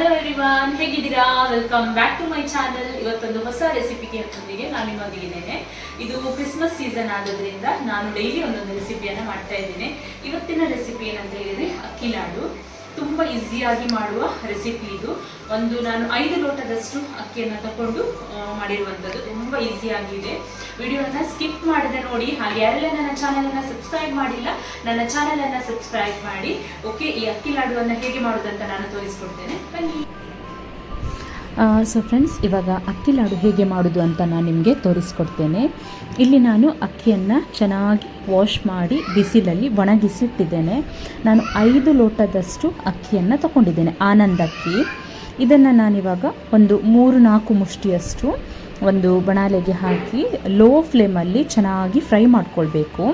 Hello everyone ಹೇಗಿದ್ದೀರಾ? Welcome back to my channel ಇವತ್ತೊಂದು ಹೊಸ ರೆಸಿಪಿಗೆ ನಾನು ನಿಮ್ಮೊಂದಿಗಿದ್ದೇನೆ ಇದು ಕ್ರಿಸ್ಮಸ್ ಸೀಸನ್ ಆಗೋದ್ರಿಂದ ನಾನು ಡೈಲಿ ಒಂದೊಂದು ರೆಸಿಪಿಯನ್ನು ಮಾಡ್ತಾ ಇದ್ದೀನಿ. ಇವತ್ತಿನ ರೆಸಿಪಿ ಏನಂತ ಹೇಳಿದ್ರೆ ಅಕ್ಕಿ ಲಾಡು. ತುಂಬ ಈಸಿಯಾಗಿ ಮಾಡುವ ರೆಸಿಪಿ ಇದು. ಒಂದು ನಾನು ಐದು ಲೋಟದಷ್ಟು ಅಕ್ಕಿಯನ್ನು ತಗೊಂಡು ಮಾಡಿರುವಂಥದ್ದು ತುಂಬ ಈಸಿಯಾಗಿದೆ ವಿಡಿಯೋನ ಸ್ಕಿಪ್ ಮಾಡದೆ ನೋಡಿ. ಹಾಗೆ ಯಾರೆಲ್ಲ ನನ್ನ ಚಾನಲನ್ನು ಸಬ್ಸ್ಕ್ರೈಬ್ ಮಾಡಿಲ್ಲ, ನನ್ನ ಚಾನಲನ್ನು ಸಬ್ಸ್ಕ್ರೈಬ್ ಮಾಡಿ. ಓಕೆ ಈ ಅಕ್ಕಿ ಲಾಡುವನ್ನು ಹೇಗೆ ಮಾಡೋದಂತ ನಾನು ತೋರಿಸ್ಕೊಡ್ತೇನೆ. ಬನ್ನಿ. ಸೊ ಫ್ರೆಂಡ್ಸ್ ಇವಾಗ ಅಕ್ಕಿ ಲಾಡು ಹೇಗೆ ಮಾಡೋದು ಅಂತ ನಾನು ನಿಮಗೆ ತೋರಿಸ್ಕೊಡ್ತೇನೆ. ಇಲ್ಲಿ ನಾನು ಅಕ್ಕಿಯನ್ನು ಚೆನ್ನಾಗಿ ವಾಶ್ ಮಾಡಿ ಬಿಸಿಲಲ್ಲಿ ಒಣಗಿಸಿಟ್ಟಿದ್ದೇನೆ. ನಾನು ಐದು ಲೋಟದಷ್ಟು ಅಕ್ಕಿಯನ್ನು ತಗೊಂಡಿದ್ದೇನೆ, ಆನಂದ ಅಕ್ಕಿ. ಇದನ್ನು ನಾನಿವಾಗ ಒಂದು ಮೂರು ನಾಲ್ಕು ಮುಷ್ಟಿಯಷ್ಟು ಒಂದು ಬಣಾಲೆಗೆ ಹಾಕಿ ಲೋ ಫ್ಲೇಮಲ್ಲಿ ಚೆನ್ನಾಗಿ ಫ್ರೈ ಮಾಡ್ಕೊಳ್ಬೇಕು.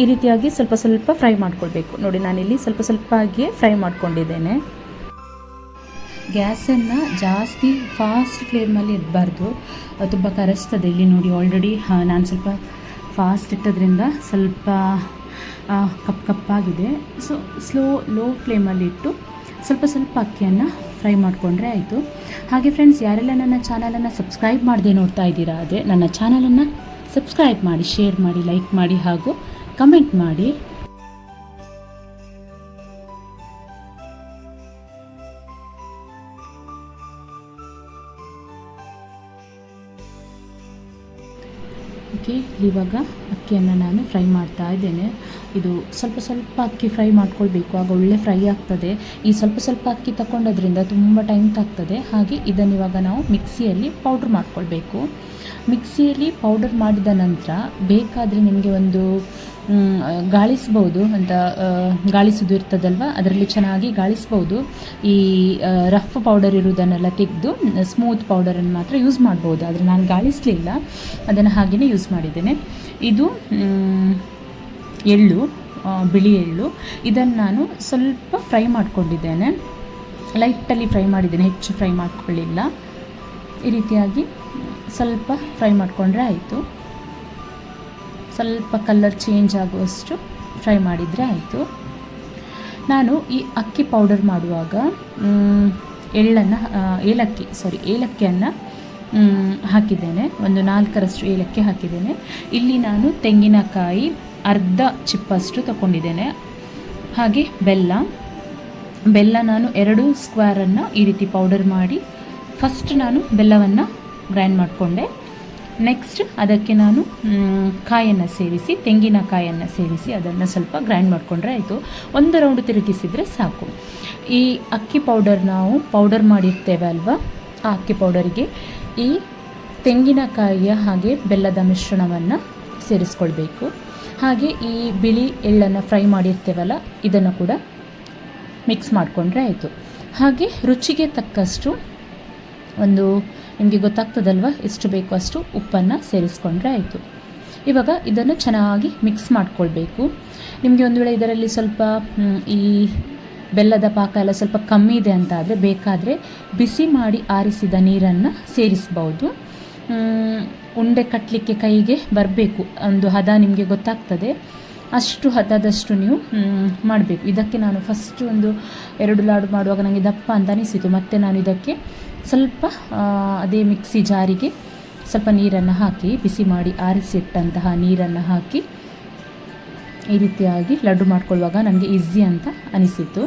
ಈ ರೀತಿಯಾಗಿ ಸ್ವಲ್ಪ ಸ್ವಲ್ಪ ಫ್ರೈ ಮಾಡ್ಕೊಳ್ಬೇಕು. ನೋಡಿ, ನಾನಿಲ್ಲಿ ಸ್ವಲ್ಪ ಸ್ವಲ್ಪ ಆಗಿಯೇ ಫ್ರೈ ಮಾಡ್ಕೊಂಡಿದ್ದೇನೆ. ಗ್ಯಾಸನ್ನು ಜಾಸ್ತಿ ಫಾಸ್ಟ್ ಫ್ಲೇಮಲ್ಲಿ ಇಡಬಾರ್ದು. ತುಂಬ ಕರೆಸ್ತದೆ ಇಲ್ಲಿ ನೋಡಿ ಆಲ್ರೆಡಿ ನಾನು ಸ್ವಲ್ಪ ಫಾಸ್ಟ್ ಇಟ್ಟದ್ರಿಂದ ಸ್ವಲ್ಪ ಕಪ್ ಕಪ್ಪಾಗಿದೆ. ಸೊ ಸ್ಲೋ ಲೋ ಫ್ಲೇಮಲ್ಲಿ ಇಟ್ಟು ಸ್ವಲ್ಪ ಸ್ವಲ್ಪ ಅಕ್ಕಿಯನ್ನು ಫ್ರೈ ಮಾಡಿಕೊಂಡ್ರೆ ಆಯಿತು. ಹಾಗೆ ಫ್ರೆಂಡ್ಸ್ ಯಾರೆಲ್ಲ ನನ್ನ ಚಾನಲನ್ನು ಸಬ್ಸ್ಕ್ರೈಬ್ ಮಾಡದೆ ನೋಡ್ತಾ ಇದ್ದೀರಾ, ಅದೇ ನನ್ನ ಚಾನಲನ್ನು ಸಬ್ಸ್ಕ್ರೈಬ್ ಮಾಡಿ ಶೇರ್ ಮಾಡಿ ಲೈಕ್ ಮಾಡಿ ಹಾಗೂ ಕಮೆಂಟ್ ಮಾಡಿ. ಓಕೆ, ಇವಾಗ ಅಕ್ಕಿಯನ್ನು ನಾನು ಫ್ರೈ ಮಾಡ್ತಾ ಇದ್ದೇನೆ. ಇದು ಸ್ವಲ್ಪ ಸ್ವಲ್ಪ ಅಕ್ಕಿ ಫ್ರೈ ಮಾಡ್ಕೊಳ್ಬೇಕು, ಆಗ ಒಳ್ಳೆ ಫ್ರೈ ಆಗ್ತದೆ. ಈ ಸ್ವಲ್ಪ ಸ್ವಲ್ಪ ಅಕ್ಕಿ ತಗೊಂಡೋದ್ರಿಂದ ತುಂಬ ಟೈಮ್ ತಾಗ್ತದೆ. ಹಾಗೆ ಇದನ್ನು ಇವಾಗ ನಾವು ಮಿಕ್ಸಿಯಲ್ಲಿ ಪೌಡ್ರ್ ಮಾಡ್ಕೊಳ್ಬೇಕು. ಮಿಕ್ಸಿಯಲ್ಲಿ ಪೌಡರ್ ಮಾಡಿದ ನಂತರ ಬೇಕಾದರೆ ನಿಮಗೆ ಒಂದು ಗಾಳಿಸ್ಬೋದು ಅಂತ ಗಾಳಿಸೋದು ಇರ್ತದಲ್ವ? ಅದರಲ್ಲಿ ಚೆನ್ನಾಗಿ ಗಾಳಿಸ್ಬೋದು. ಈ ರಫ್ ಪೌಡರ್ ಇರುವುದನ್ನೆಲ್ಲ ತೆಗೆದು ಸ್ಮೂತ್ ಪೌಡರನ್ನು ಮಾತ್ರ ಯೂಸ್ ಮಾಡ್ಬೋದು. ಆದರೆ ನಾನು ಗಾಳಿಸಲಿಲ್ಲ. ಅದನ್ನು ಹಾಗೆಯೇ ಯೂಸ್ ಮಾಡಿದ್ದೇನೆ. ಇದು ಎಳ್ಳು ಬಿಳಿ ಎಳ್ಳು. ಇದನ್ನು ನಾನು ಸ್ವಲ್ಪ ಫ್ರೈ ಮಾಡಿಕೊಂಡಿದ್ದೇನೆ. ಲೈಟಲ್ಲಿ ಫ್ರೈ ಮಾಡಿದ್ದೇನೆ. ಹೆಚ್ಚು ಫ್ರೈ ಮಾಡಿಕೊಳ್ಳಿಲ್ಲ. ಈ ರೀತಿಯಾಗಿ ಸ್ವಲ್ಪ ಫ್ರೈ ಮಾಡಿಕೊಂಡ್ರೆ ಆಯಿತು. ಸ್ವಲ್ಪ ಕಲರ್ ಚೇಂಜ್ ಆಗುವಷ್ಟು ಫ್ರೈ ಮಾಡಿದರೆ ಆಯಿತು. ನಾನು ಈ ಅಕ್ಕಿ ಪೌಡರ್ ಮಾಡುವಾಗ ಎಳ್ಳನ್ನು ಏಲಕ್ಕಿ ಸಾರಿ ಏಲಕ್ಕಿಯನ್ನು ಹಾಕಿದ್ದೇನೆ. ಒಂದು ನಾಲ್ಕರಷ್ಟು ಏಲಕ್ಕಿ ಹಾಕಿದ್ದೇನೆ. ಇಲ್ಲಿ ನಾನು ತೆಂಗಿನಕಾಯಿ ಅರ್ಧ ಚಿಪ್ಪಷ್ಟು ತಗೊಂಡಿದ್ದೇನೆ ಹಾಗೆ ಬೆಲ್ಲ. ಬೆಲ್ಲ ನಾನು ಎರಡು ಸ್ಕ್ವೇರನ್ನು ಈ ರೀತಿ ಪೌಡರ್ ಮಾಡಿ ಫಸ್ಟ್ ನಾನು ಬೆಲ್ಲವನ್ನು ಗ್ರೈಂಡ್ ಮಾಡಿಕೊಂಡೆ. ನೆಕ್ಸ್ಟ್ ಅದಕ್ಕೆ ನಾನು ಕಾಯನ್ನು ಸೇರಿಸಿ ತೆಂಗಿನಕಾಯನ್ನು ಸೇರಿಸಿ ಅದನ್ನು ಸ್ವಲ್ಪ ಗ್ರೈಂಡ್ ಮಾಡಿಕೊಂಡ್ರೆ ಆಯಿತು. ಒಂದು ರೌಂಡ್ ತಿರುಗಿಸಿದರೆ ಸಾಕು. ಈ ಅಕ್ಕಿ ಪೌಡರ್ ನಾವು ಪೌಡರ್ ಮಾಡಿರ್ತೇವೆ ಅಲ್ವಾ? ಆ ಅಕ್ಕಿ ಪೌಡರಿಗೆ ಈ ತೆಂಗಿನಕಾಯಿಯ ಹಾಗೆ ಬೆಲ್ಲದ ಮಿಶ್ರಣವನ್ನು ಸೇರಿಸ್ಕೊಳ್ಬೇಕು. ಹಾಗೆ ಈ ಬಿಳಿ ಎಳ್ಳನ್ನು ಫ್ರೈ ಮಾಡಿರ್ತೇವಲ್ಲ, ಇದನ್ನು ಕೂಡ ಮಿಕ್ಸ್ ಮಾಡಿಕೊಂಡ್ರೆ ಆಯಿತು. ಹಾಗೆ ರುಚಿಗೆ ತಕ್ಕಷ್ಟು ಒಂದು ನಿಮಗೆ ಗೊತ್ತಾಗ್ತದಲ್ವ? ಎಷ್ಟು ಬೇಕೋ ಅಷ್ಟು ಉಪ್ಪನ್ನು ಸೇರಿಸ್ಕೊಂಡ್ರೆ ಆಯಿತು. ಇವಾಗ ಇದನ್ನು ಚೆನ್ನಾಗಿ ಮಿಕ್ಸ್ ಮಾಡ್ಕೊಳ್ಬೇಕು. ನಿಮಗೆ ಒಂದು ವೇಳೆ ಇದರಲ್ಲಿ ಸ್ವಲ್ಪ ಈ ಬೆಲ್ಲದ ಪಾಕ ಎಲ್ಲ ಸ್ವಲ್ಪ ಕಮ್ಮಿ ಇದೆ ಅಂತ ಆದರೆ ಬೇಕಾದರೆ ಬಿಸಿ ಮಾಡಿ ಆರಿಸಿದ ನೀರನ್ನು ಸೇರಿಸ್ಬೋದು. ಉಂಡೆ ಕಟ್ಟಲಿಕ್ಕೆ ಕೈಗೆ ಬರಬೇಕು. ಒಂದು ಹದ ನಿಮಗೆ ಗೊತ್ತಾಗ್ತದೆ. ಅಷ್ಟು ಹದದಷ್ಟು ನೀವು ಮಾಡಬೇಕು. ಇದಕ್ಕೆ ನಾನು ಫಸ್ಟ್ ಒಂದು ಎರಡು ಲಾಡು ಮಾಡುವಾಗ ನನಗೆ ದಪ್ಪ ಅಂತ ಅನಿಸಿತು. ಮತ್ತು ನಾನು ಇದಕ್ಕೆ ಸ್ವಲ್ಪ ಅದೇ ಮಿಕ್ಸಿ ಜಾರಿಗೆ ಸ್ವಲ್ಪ ನೀರನ್ನು ಹಾಕಿ, ಬಿಸಿ ಮಾಡಿ ಆರಿಸಿಟ್ಟಂತಹ ನೀರನ್ನು ಹಾಕಿ ಈ ರೀತಿಯಾಗಿ ಲಡ್ಡು ಮಾಡ್ಕೊಳ್ಳುವಾಗ ನನಗೆ ಈಸಿ ಅಂತ ಅನಿಸಿತು.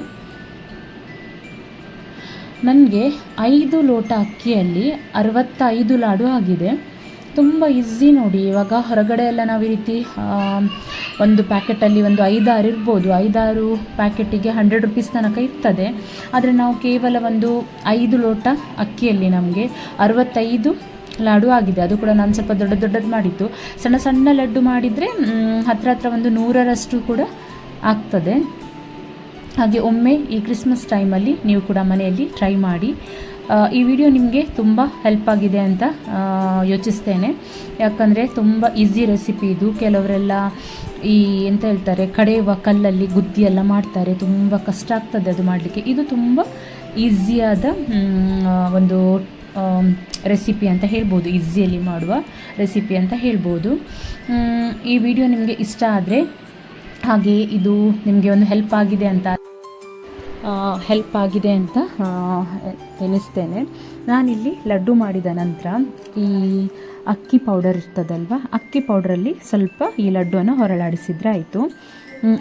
ನನಗೆ ಐದು ಲೋಟ ಅಕ್ಕಿಯಲ್ಲಿ ಅರವತ್ತೈದು ಲಾಡು ಆಗಿದೆ. ತುಂಬ ಈಸಿ ನೋಡಿ. ಇವಾಗ ಹೊರಗಡೆ ಎಲ್ಲ ನಾವು ಈ ರೀತಿ ಒಂದು ಪ್ಯಾಕೆಟಲ್ಲಿ ಒಂದು ಐದಾರು ಇರ್ಬೋದು. ಐದಾರು ಪ್ಯಾಕೆಟಿಗೆ ಹಂಡ್ರೆಡ್ ರುಪೀಸ್ ತನಕ ಇರ್ತದೆ. ಆದರೆ ನಾವು ಕೇವಲ ಒಂದು ಐದು ಲೋಟ ಅಕ್ಕಿಯಲ್ಲಿ ನಮಗೆ ಅರವತ್ತೈದು ಲಾಡು ಆಗಿದೆ. ಅದು ಕೂಡ ನಾನು ಸ್ವಲ್ಪ ದೊಡ್ಡ ದೊಡ್ಡದು ಮಾಡಿದ್ದು. ಸಣ್ಣ ಸಣ್ಣ ಲಡ್ಡು ಮಾಡಿದರೆ ಹತ್ರ ಹತ್ರ ಒಂದು ನೂರರಷ್ಟು ಕೂಡ ಆಗ್ತದೆ. ಹಾಗೆ ಒಮ್ಮೆ ಈ ಕ್ರಿಸ್ಮಸ್ ಟೈಮಲ್ಲಿ ನೀವು ಕೂಡ ಮನೆಯಲ್ಲಿ ಟ್ರೈ ಮಾಡಿ ಈ ವಿಡಿಯೋ ನಿಮಗೆ ತುಂಬ ಹೆಲ್ಪ್ ಆಗಿದೆ ಅಂತ ಯೋಚಿಸ್ತೇನೆ. ಯಾಕಂದರೆ ತುಂಬ ಈಸಿ ರೆಸಿಪಿ ಇದು. ಕೆಲವರೆಲ್ಲ ಈ ಎಂತ ಹೇಳ್ತಾರೆ, ಕಡೆಯುವ ಕಲ್ಲಲ್ಲಿ ಗುದ್ದಿ ಎಲ್ಲ ಮಾಡ್ತಾರೆ. ತುಂಬ ಕಷ್ಟ ಆಗ್ತದೆ ಅದು ಮಾಡಲಿಕ್ಕೆ. ಇದು ತುಂಬ ಈಸಿಯಾದ ಒಂದು ರೆಸಿಪಿ ಅಂತ ಹೇಳ್ಬೋದು. ಈಸಿಯಲ್ಲಿ ಮಾಡುವ ರೆಸಿಪಿ ಅಂತ ಹೇಳ್ಬೋದು. ಈ ವಿಡಿಯೋ ನಿಮಗೆ ಇಷ್ಟ ಆದರೆ ಹಾಗೆ ಇದು ನಿಮಗೆ ಒಂದು ಹೆಲ್ಪ್ ಆಗಿದೆ ಅಂತ ಹೆಲ್ಪ್ ಆಗಿದೆ ಅಂತ ಎನಿಸ್ತೇನೆ. ನಾನಿಲ್ಲಿ ಲಡ್ಡು ಮಾಡಿದ ನಂತರ ಈ ಅಕ್ಕಿ ಪೌಡರ್ ಇರ್ತದಲ್ವ, ಅಕ್ಕಿ ಪೌಡ್ರಲ್ಲಿ ಸ್ವಲ್ಪ ಈ ಲಡ್ಡುವನ್ನು ಹೊರಳಾಡಿಸಿದ್ರೆ ಆಯಿತು.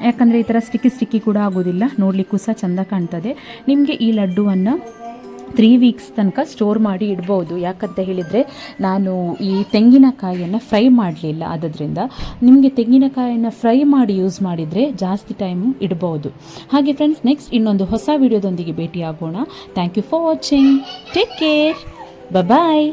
ಯಾಕಂದರೆ ಈ ಥರ ಸ್ಟಿಕ್ಕಿ ಸ್ಟಿಕ್ಕಿ ಕೂಡ ಆಗೋದಿಲ್ಲ, ನೋಡಲಿಕ್ಕೂ ಸಹ ಚೆಂದ ಕಾಣ್ತದೆ. ನಿಮಗೆ ಈ ಲಡ್ಡುವನ್ನು ತ್ರೀ ವೀಕ್ಸ್ ತನಕ ಸ್ಟೋರ್ ಮಾಡಿ ಇಡ್ಬೋದು. ಯಾಕಂತ ಹೇಳಿದರೆ ನಾನು ಈ ತೆಂಗಿನಕಾಯಿಯನ್ನು ಫ್ರೈ ಮಾಡಲಿಲ್ಲ. ಅದರಿಂದ ನಿಮಗೆ ತೆಂಗಿನಕಾಯಿಯನ್ನು ಫ್ರೈ ಮಾಡಿ ಯೂಸ್ ಮಾಡಿದರೆ ಜಾಸ್ತಿ ಟೈಮ್ ಇಡ್ಬೋದು. ಹಾಗೆ ಫ್ರೆಂಡ್ಸ್ ನೆಕ್ಸ್ಟ್ ಇನ್ನೊಂದು ಹೊಸ ವಿಡಿಯೋದೊಂದಿಗೆ ಭೇಟಿಯಾಗೋಣ. Thank you for watching take care bye